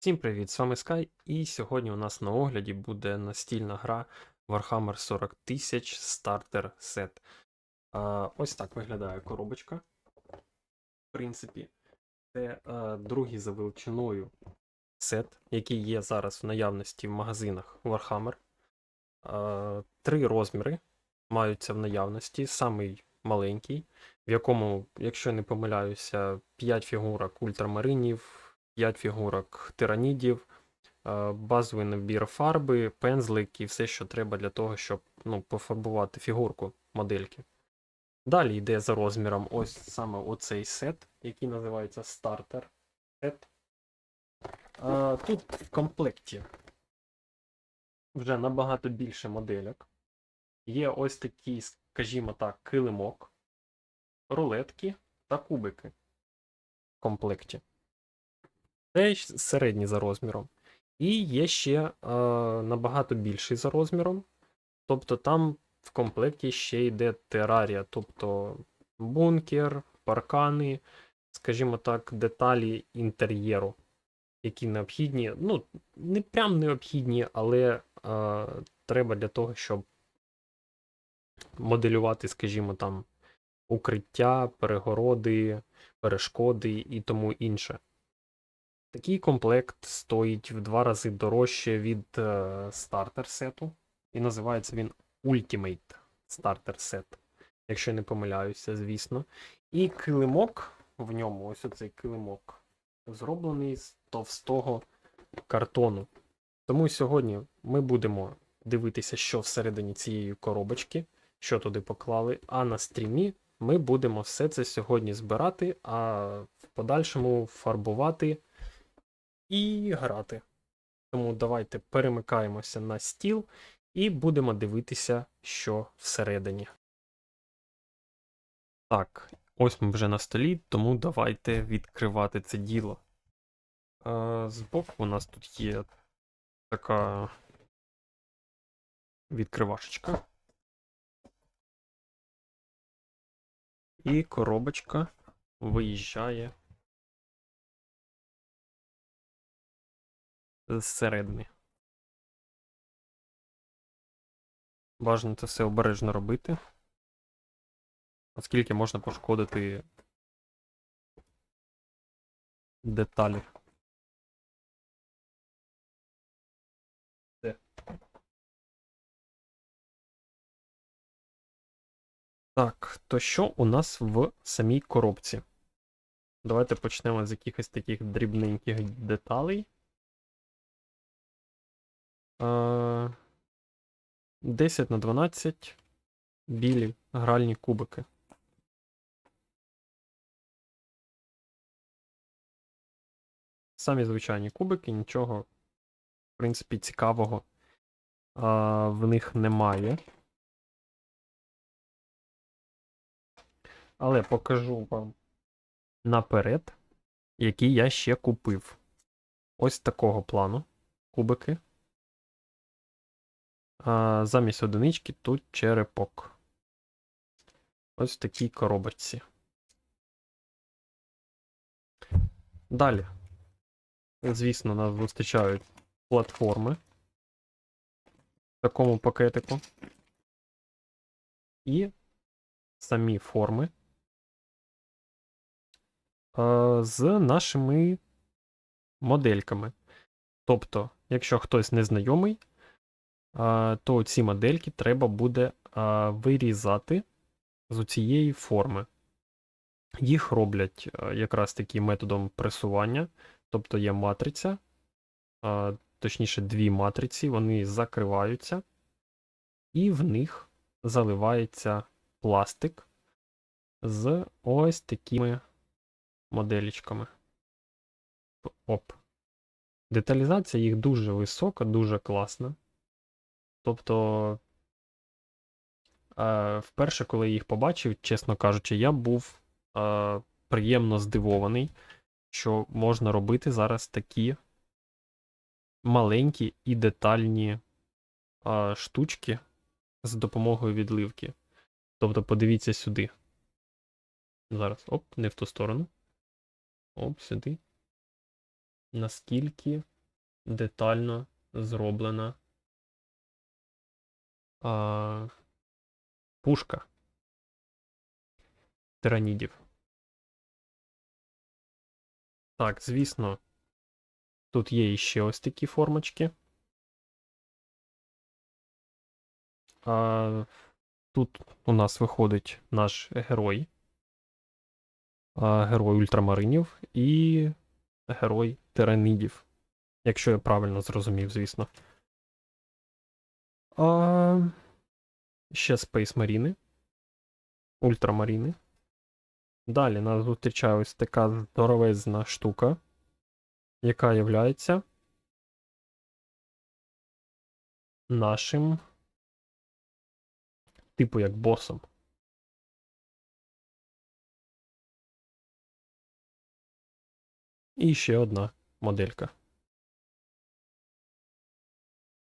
Всім привіт, з вами Sky, і сьогодні у нас на огляді буде настільна гра Warhammer 40 тисяч Starter Set. А, ось так виглядає коробочка. В принципі, це а, другий за величиною сет, який є зараз в наявності в магазинах Warhammer. А, три розміри маються в наявності. Самий маленький, в якому, якщо не помиляюся, 5 фігурок ультрамаринів. 5 фігурок тиранідів, е, базовий набір фарби, пензлик і все, що треба для того, щоб ну, пофарбувати фігурку модельки. Далі йде за розміром ось саме оцей сет, який називається Starter Set. Е, Тут в комплекті вже набагато більше модельок. Є ось такий, скажімо так, килимок, рулетки та кубики в комплекті. Це ж середній за розміром. І є ще е, набагато більший за розміром. Тобто там в комплекті ще йде терарія, тобто бункер, паркани, скажімо так, деталі інтер'єру, які необхідні. Ну, не прям необхідні, але е, треба для того, щоб моделювати, скажімо, там укриття, перегороди, перешкоди і тому інше. Такий комплект стоїть в два рази дорожче від е, стартер сету. І називається він Ultimate Starter Set, якщо не помиляюся, звісно. І килимок в ньому, ось оцей килимок, зроблений з товстого картону. Тому сьогодні ми будемо дивитися, що всередині цієї коробочки, що туди поклали. А на стрімі ми будемо все це сьогодні збирати, а в подальшому фарбувати і грати. Тому давайте перемикаємося на стіл і будемо дивитися, що всередині. Так, ось ми вже на столі, тому давайте відкривати це діло. Збоку у нас тут є така відкривашечка. І коробочка виїжджає зсередини. Бажано це все обережно робити, оскільки можна пошкодити деталі. Так, то що у нас в самій коробці? Давайте почнемо з якихось таких дрібненьких деталей. Е, 10 на 12 білі гральні кубики. Самі звичайні кубики, нічого, в принципі, цікавого а, в них немає. Але покажу вам наперед, які я ще купив. Ось такого плану кубики. А, Замість одинички тут черепок. Ось в такій коробочці. Далі. Звісно, нас зустрічають платформи в такому пакетику. І самі форми з нашими модельками. Тобто, якщо хтось незнайомий, то ці модельки треба буде вирізати з цієї форми. Їх роблять якраз таки методом пресування, тобто є матриця, точніше, дві матриці, вони закриваються, і в них заливається пластик з ось такими моделічками. Оп. Деталізація їх дуже висока, дуже класна. Тобто, е, вперше, коли я їх побачив, чесно кажучи, я був е, приємно здивований, що можна робити зараз такі маленькі і детальні е, штучки з допомогою відливки. Тобто, подивіться сюди. Зараз, оп, не в ту сторону. Оп, сюди. наскільки детально зроблена а, пушка тиранідів. Так, звісно, тут є іще ось такі формочки. А, тут у нас виходить наш герой. А, герой ультрамаринів і герой тиранидів. Якщо я правильно зрозумів, звісно. А, ще Space Marine. Ультрамаріни. Далі нас зустрічає ось така здоровезна штука, яка являється нашим, типу як босом. І ще одна моделька.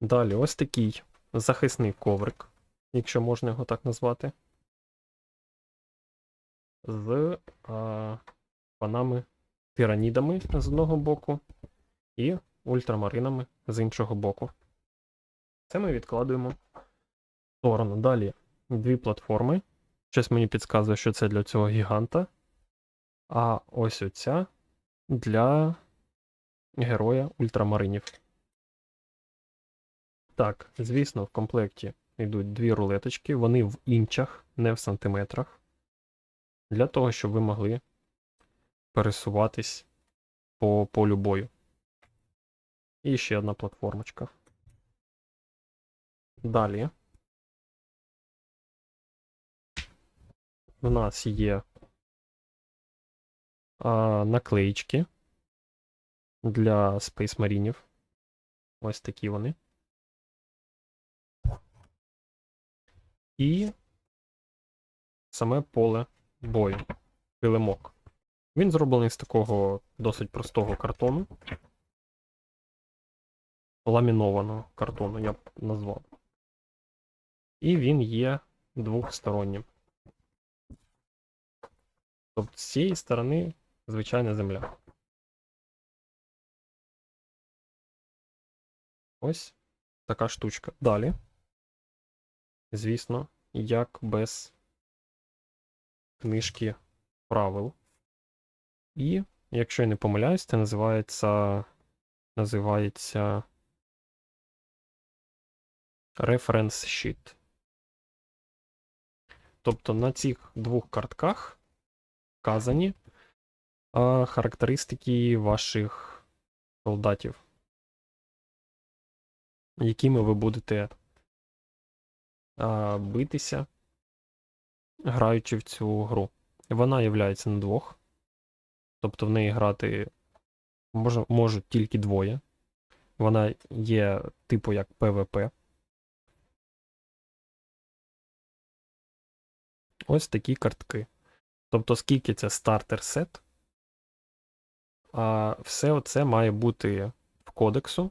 Далі ось такий захисний коврик, якщо можна його так назвати. З а, панами тиранідами з одного боку і ультрамаринами з іншого боку. Це ми відкладуємо в сторону. Далі дві платформи. Щось мені підказує, що це для цього гіганта. А ось оця для героя ультрамаринів. Так, звісно, в комплекті йдуть дві рулеточки, вони в інчах, не в сантиметрах. Для того, щоб ви могли пересуватись по полю бою. І ще одна платформочка. Далі. У нас є а, наклеїчки для Space Marine. Ось такі вони. І саме поле бою. Килимок. Він зроблений з такого досить простого картону. Ламінованого картону, я б назвав. І він є двохстороннім. Тобто з цієї сторони звичайна земля. Ось така штучка. Далі. Звісно, як без книжки правил. І, якщо я не помиляюсь, це називається називається Reference Sheet. Тобто на цих двох картках вказані а, характеристики ваших солдатів, якими ви будете а, битися, граючи в цю гру. Вона являється на двох. Тобто в неї грати мож, можуть тільки двоє. Вона є типу як PvP. Ось такі картки. Тобто, скільки це стартер сет, а все це має бути в кодексу.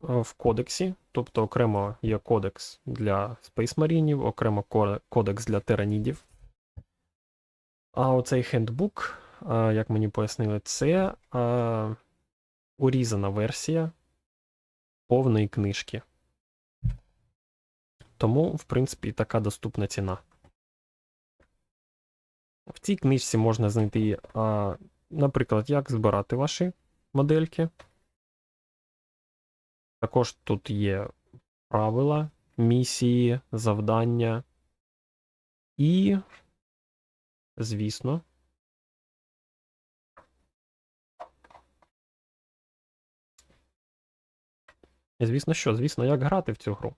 В кодексі, тобто окремо є кодекс для Marine, окремо кодекс для тиранідів. А оцей хендбук, як мені пояснили, це урізана версія повної книжки. Тому, в принципі, така доступна ціна. В цій книжці можна знайти, наприклад, як збирати ваші модельки. Також тут є правила, місії, завдання. І, звісно, звісно, що? Звісно, як грати в цю гру.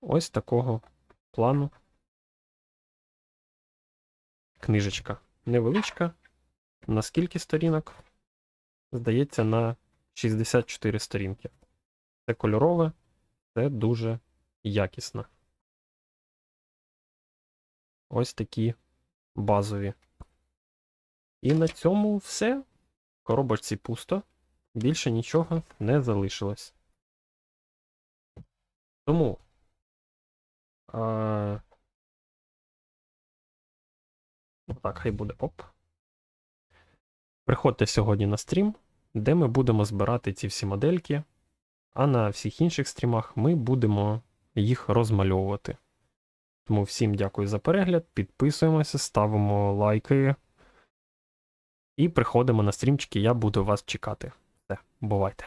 Ось такого плану. Книжечка невеличка. На скільки сторінок? Здається, на 64 сторінки. Це кольорове, це дуже якісно. Ось такі базові. І на цьому все. В коробочці пусто. Більше нічого не залишилось. Тому. А... Так, хай буде оп. Приходьте сьогодні на стрім, де ми будемо збирати ці всі модельки, а на всіх інших стрімах ми будемо їх розмальовувати. Тому всім дякую за перегляд, підписуємося, ставимо лайки. І приходимо на стрімчики, я буду вас чекати. Все, бувайте.